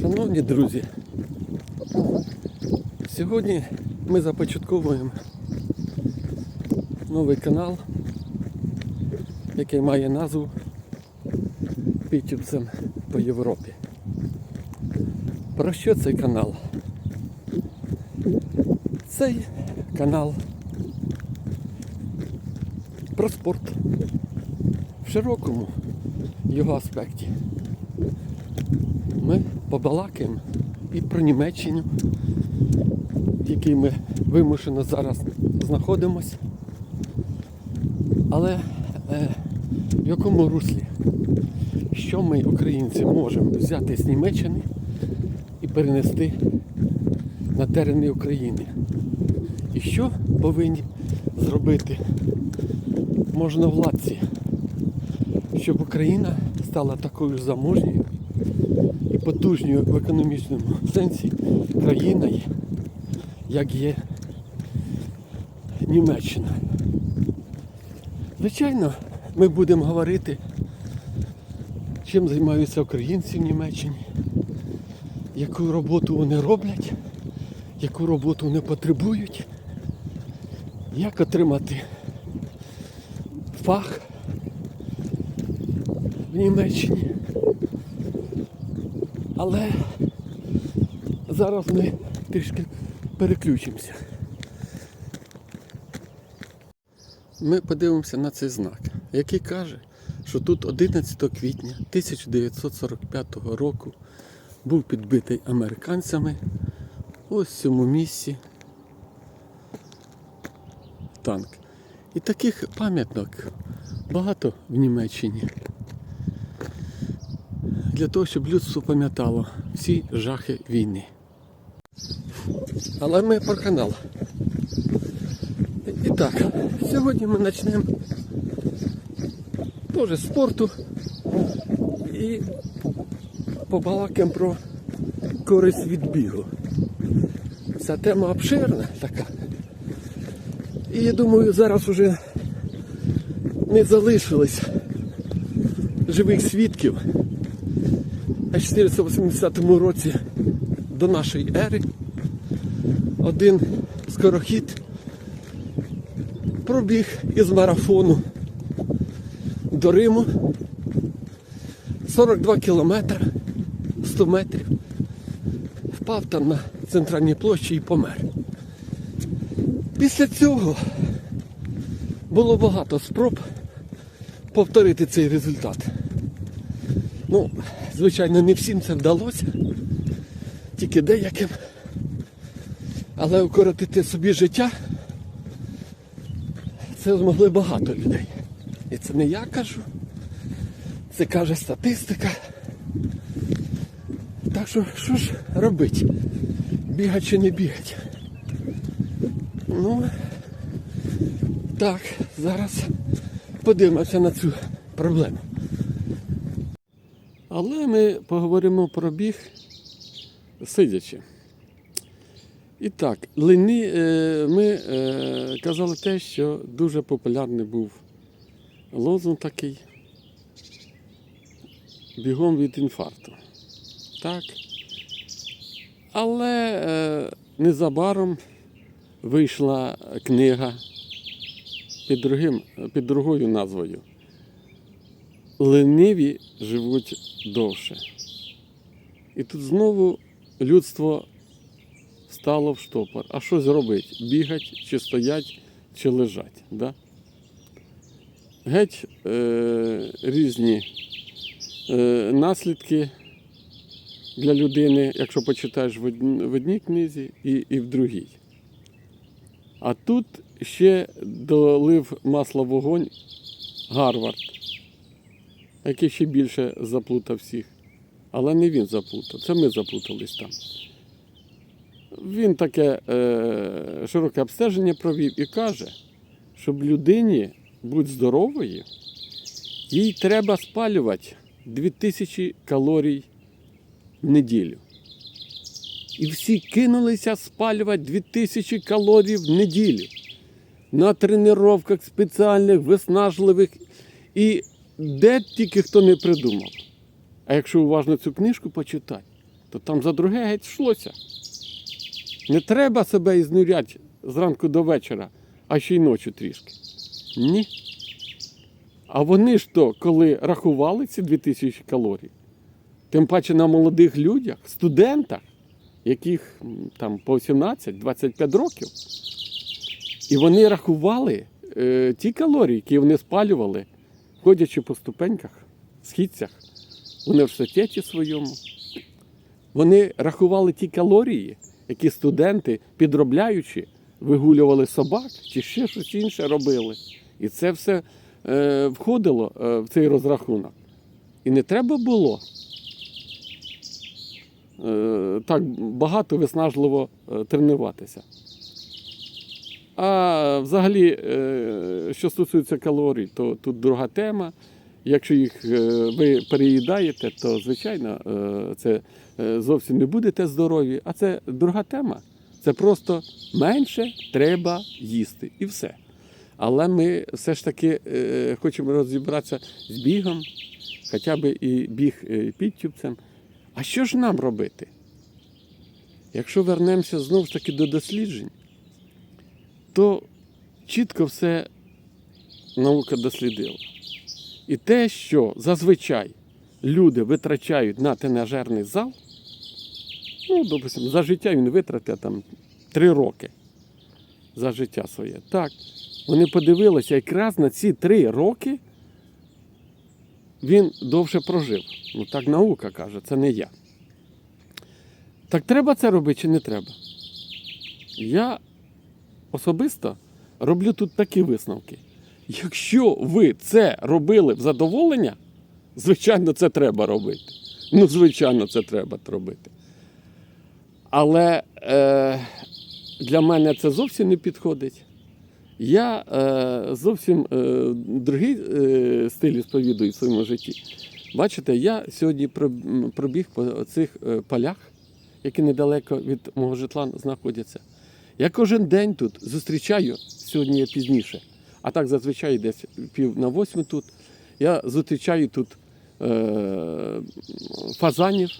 Шановні друзі, сьогодні ми започатковуємо новий канал, який має назву Пітівцем по Європі. Про що цей канал? Цей канал про спорт в широкому його аспекті. Побалакаємо і про Німеччину, в якій ми вимушено зараз знаходимося. Але е, в якому руслі? Що ми, українці, можемо взяти з Німеччини і перенести на терени України? І що повинні зробити можновладці, щоб Україна стала такою заможньою потужною в економічному сенсі країною, як є Німеччина. Звичайно, ми будемо говорити, чим займаються українці в Німеччині, яку роботу вони роблять, яку роботу вони потребують, як отримати фах в Німеччині. Але зараз ми трішки переключимося. Ми подивимося на цей знак, який каже, що тут 11 квітня 1945 року був підбитий американцями ось в цьому місці танк. І таких пам'яток багато в Німеччині. Для того, щоб людство пам'ятало всі жахи війни. Але ми про канал. І так, сьогодні ми почнемо теж з спорту і побалакаємо про користь від бігу. Ця тема обширна така. І я думаю, зараз уже не залишилось живих свідків. А в 480 році до нашої ери один скорохід пробіг із марафону до Риму 42 кілометри 100 метрів. Впав там на центральній площі і помер. Після цього було багато спроб повторити цей результат. Ну, звичайно, не всім це вдалося, тільки деяким. Але укоротити собі життя це змогли багато людей. І це не я кажу, це каже статистика. Так що, що ж робити? Бігать чи не бігать? Ну, так, зараз подивимося на цю проблему. Але ми поговоримо про біг сидячи. І так, лини, е, ми е, казали те, що дуже популярний був лозунг такий бігом від інфаркту. Так. Але е, незабаром вийшла книга під, другим, під другою назвою Лениві живуть довше. І тут знову людство стало в штопор. А що зробить? Бігать, чи стоять, чи лежать. Да? Геть е, різні е, наслідки для людини, якщо почитаєш в одн- в одній книзі і, і в другій. А тут ще долив масло вогонь Гарвард, який ще більше заплутав всіх. Але не він заплутав, це ми заплутались там. Він таке е, широке обстеження провів і каже, щоб людині бути здоровою, їй треба спалювати 2000 калорій в неділю. І всі кинулися спалювати 2000 калорій в неділю на тренуваннях спеціальних, виснажливих. І де тільки хто не придумав. А якщо уважно цю книжку почитати, то там за друге геть йшлося. Не треба себе ізнуряти зранку до вечора, а ще й ночі трішки. Ні. А вони ж то, коли рахували ці 2000 калорій, тим паче на молодих людях, студентах, яких там по 18-25 років, і вони рахували е, ті калорії, які вони спалювали, ходячи по ступеньках, східцях, в університеті своєму. Вони рахували ті калорії, які студенти, підробляючи, вигулювали собак чи ще щось інше робили. І це все е, входило е, в цей розрахунок. І не треба було е, так багато виснажливо е, тренуватися. А взагалі, е, що стосується калорій, то тут друга тема. Якщо їх е, ви переїдаєте, то звичайно е, це зовсім не будете здорові. А це друга тема. Це просто менше треба їсти і все. Але ми все ж таки хочемо розібратися з бігом, хоча б і біг підтюбцем. А що ж нам робити? Якщо вернемося знову ж таки до досліджень, то чітко все наука дослідила. І те, що зазвичай люди витрачають на тренажерний зал, ну, допустимо, за життя він витратив там три роки за життя своє. Так, вони подивилися, якраз на ці три роки він довше прожив. Ну так наука каже, це не я. Так треба це робити чи не треба? Я особисто роблю тут такі висновки. Якщо ви це робили в задоволення, звичайно, це треба робити. Ну, звичайно, це треба робити. Але е, для мене це зовсім не підходить. Я е, зовсім е, другий е, стиль сповідую в своєму житті. Бачите, я сьогодні пробіг по цих е, полях, які недалеко від мого житла знаходяться. Я кожен день тут зустрічаю, сьогодні я пізніше, а так зазвичай десь пів на восьму тут. Я зустрічаю тут е, фазанів,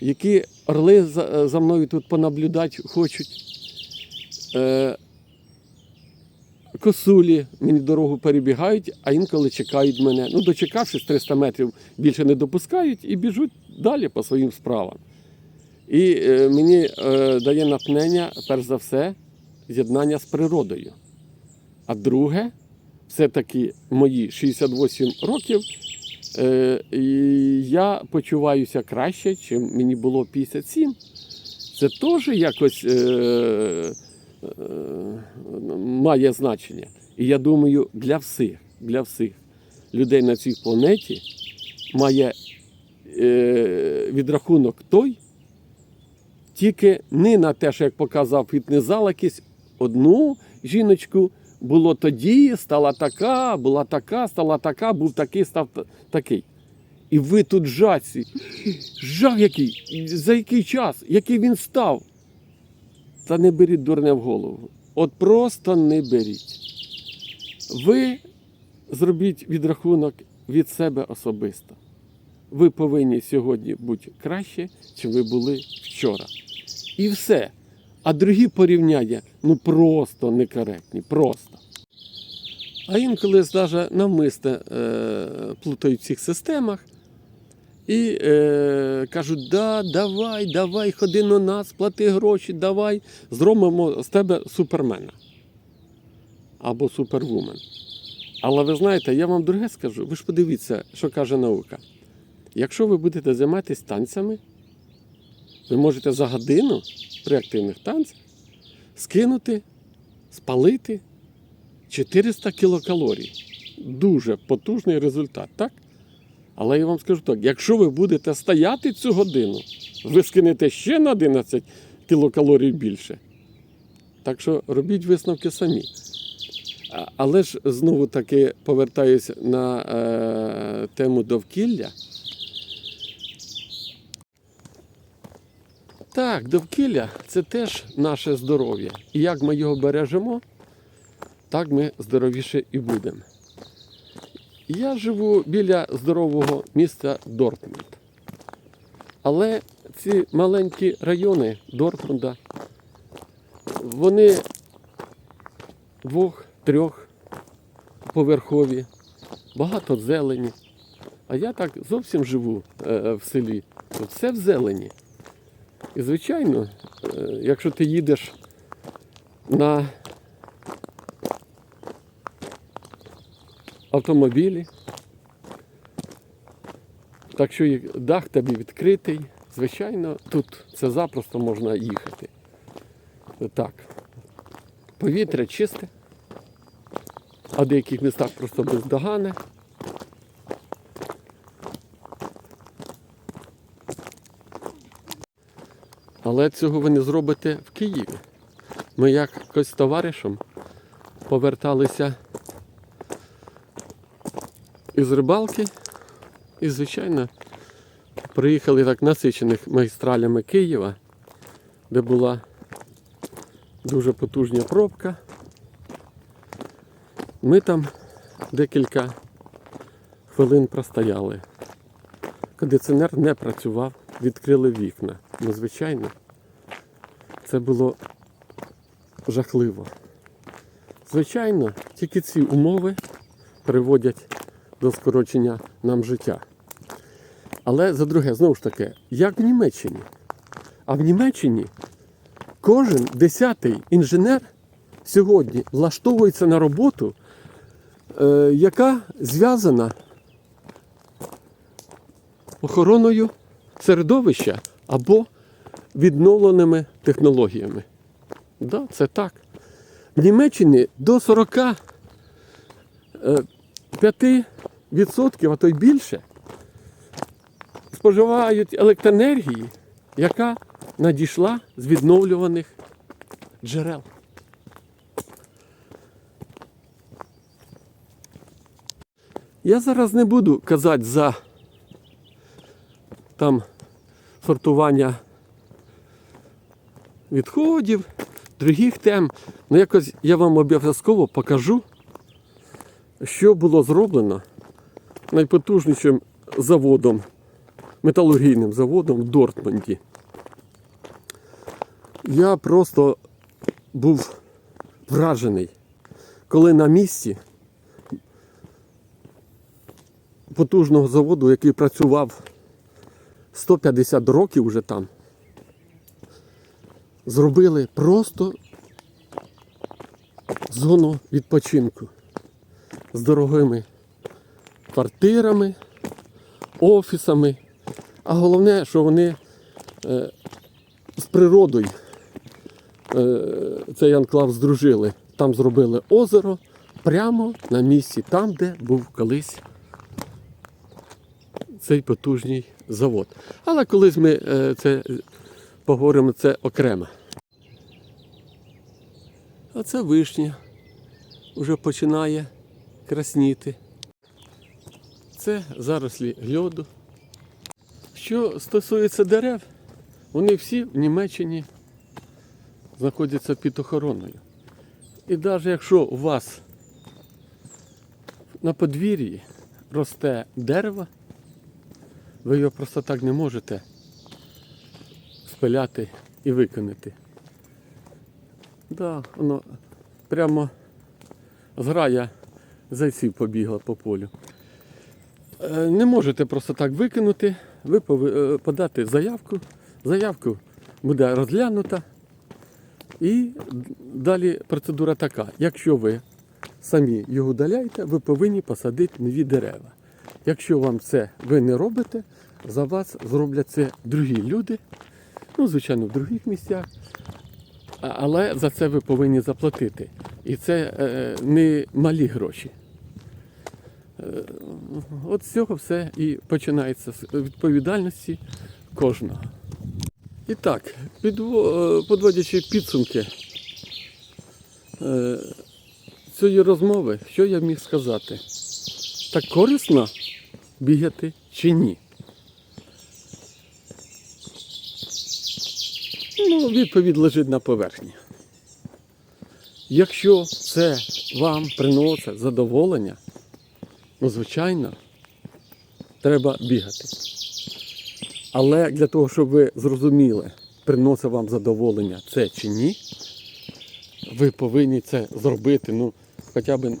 які орли за, за мною тут понаблюдати хочуть. Е, косулі мені дорогу перебігають, а інколи чекають мене. Ну, дочекавшись 300 метрів, більше не допускають і біжуть далі по своїм справам. І е, мені е, дає натхнення, перш за все, з'єднання з природою. А друге, все-таки мої 68 років, е, я почуваюся краще, чим мені було 57. Це теж якось має значення. І я думаю, для всіх, для всіх людей на цій планеті має відрахунок той, тільки не на те, що як показав фітнес-зал якийсь, одну жіночку було тоді, стала така, була така, стала така, був такий, став такий. І ви тут жаці. Жах який, за який час, який він став. Та не беріть дурне в голову. От просто не беріть. Ви зробіть відрахунок від себе особисто. Ви повинні сьогодні бути краще, чим ви були вчора. І все. А другі порівняння ну просто некоректні. Просто. А інколи навіть навмисне е, плутають в цих системах і е, кажуть, да, давай, давай, ходи на нас, плати гроші, давай, зробимо з тебе супермена або супервумен. Але ви знаєте, я вам друге скажу, ви ж подивіться, що каже наука. Якщо ви будете займатися танцями, ви можете за годину при активних танцях скинути, спалити 400 кілокалорій. Дуже потужний результат, так? Але я вам скажу так: якщо ви будете стояти цю годину, ви скинете ще на 11 кілокалорій більше. Так що робіть висновки самі. Але ж знову таки повертаюся на е, тему довкілля. Так, довкілля це теж наше здоров'я. І як ми його бережемо, так ми здоровіше і будемо. Я живу біля здорового міста Дортмунд. Але оці маленькі райони Дортмунда, вони двох-трьох поверхові, багато зелені. А я так зовсім живу е, в селі. Все в зелені. І звичайно, е, якщо ти їдеш на автомобілі, так що дах тобі відкритий, звичайно, тут це запросто можна їхати. Так. Повітря чисте, а в деяких містах просто бездогане. Але цього ви не зробите в Києві. Ми якось з товаришем поверталися із рибалки і, звичайно, приїхали так насичених магістралями Києва, де була дуже потужна пробка. Ми там декілька хвилин простояли. Кондиціонер не працював, відкрили вікна. Ну, звичайно, це було жахливо. Звичайно, тільки ці умови приводять до скорочення нам життя. Але за друге, знову ж таки, як в Німеччині. А в Німеччині кожен десятий інженер сьогодні влаштовується на роботу, е, яка зв'язана охороною середовища або відновленими технологіями. Да, це так. В Німеччині до 45%, а то й більше, споживають електроенергії, яка надійшла з відновлюваних джерел. Я зараз не буду казати за там сортування відходів, других тем. Ну якось я вам обов'язково покажу, що було зроблено найпотужнішим заводом, металургійним заводом в Дортмунді. Я просто був вражений, коли на місці потужного заводу, який працював 150 років вже там, зробили просто зону відпочинку з дорогими квартирами, офісами. А головне, що вони е, з природою е, цей анклав здружили. Там зробили озеро прямо на місці, там, де був колись цей потужний завод. Але колись ми е, це поговоримо це окремо. А це вишня вже починає красніти. Це зарослі льоду. Що стосується дерев, вони всі в Німеччині знаходяться під охороною. І навіть якщо у вас на подвір'ї росте дерево, ви його просто так не можете спиляти і виконати. Да, воно прямо зграя зайців побігла по полю. Е, Не можете просто так викинути, ви е, подати заявку. Заявку буде розглянута. І далі процедура така. Якщо ви самі його удаляєте, ви повинні посадити нові дерева. Якщо вам це ви не робите, за вас зроблять це другі люди, ну, звичайно, в других місцях, але за це ви повинні заплатити. І це е, не малі гроші. Е, от з цього все і починається з відповідальності кожного. І так, е, подводячи підсумки е, цієї розмови, що я міг сказати? Так корисно бігати чи ні? Ну, відповідь лежить на поверхні. Якщо це вам приносить задоволення, ну, звичайно, треба бігати. Але для того, щоб ви зрозуміли, приносить вам задоволення це чи ні, ви повинні це зробити, ну, хоча б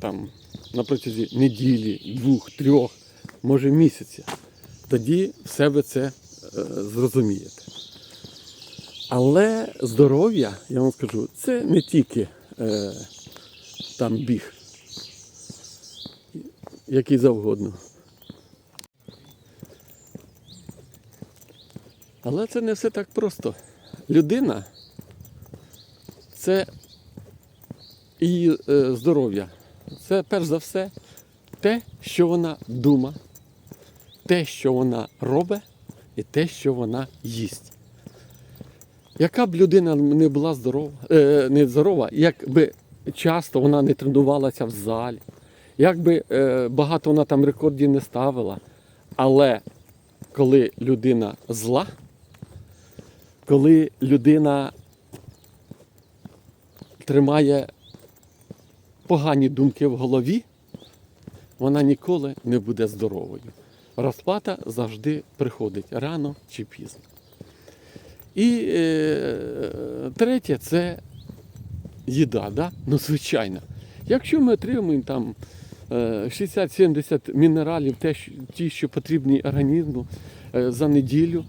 там на протязі неділі, двох, трьох, може місяця. Тоді все ви це е, зрозумієте. Але здоров'я, я вам скажу, це не тільки е, там біг, який завгодно. Але це не все так просто. Людина це її е, здоров'я. Це перш за все те, що вона дума, те, що вона робить, і те, що вона їсть. Яка б людина не була здорова, е, не здорова, якби часто вона не тренувалася в залі, якби е, багато вона там рекордів не ставила, але коли людина зла, коли людина тримає погані думки в голові, вона ніколи не буде здоровою. Розплата завжди приходить рано чи пізно. І е, третє це їда. Да? Ну, звичайно. Якщо ми отримуємо там е, 60-70 мінералів, те, що- ті, що потрібні організму е, за неділю,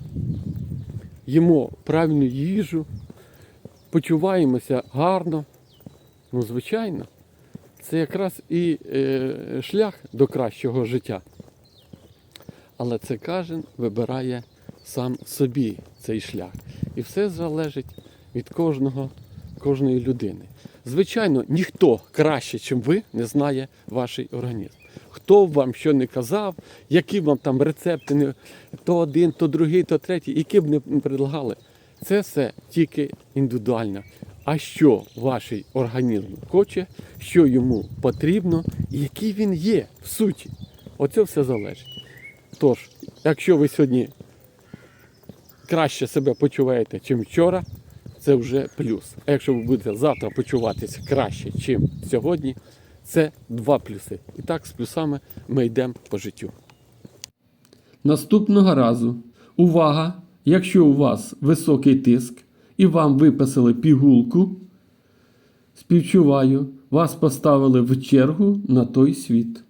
їмо правильну їжу, почуваємося гарно, ну, звичайно, це якраз і е, шлях до кращого життя. Але це кожен вибирає сам собі цей шлях. І все залежить від кожного, кожної людини. Звичайно, ніхто краще, ніж ви, не знає ваш організм. Хто вам що не казав, які вам там рецепти, то один, то другий, то третій, які б не предлагали, це все тільки індивідуально. А що ваш організм хоче, що йому потрібно, і який він є в суті. Оце все залежить. Тож, якщо ви сьогодні краще себе почуваєте, ніж вчора, це вже плюс. А якщо ви будете завтра почуватися краще, ніж сьогодні, це два плюси. І так з плюсами ми йдемо по життю. Наступного разу. Увага! Якщо у вас високий тиск і вам виписали пігулку, співчуваю, вас поставили в чергу на той світ.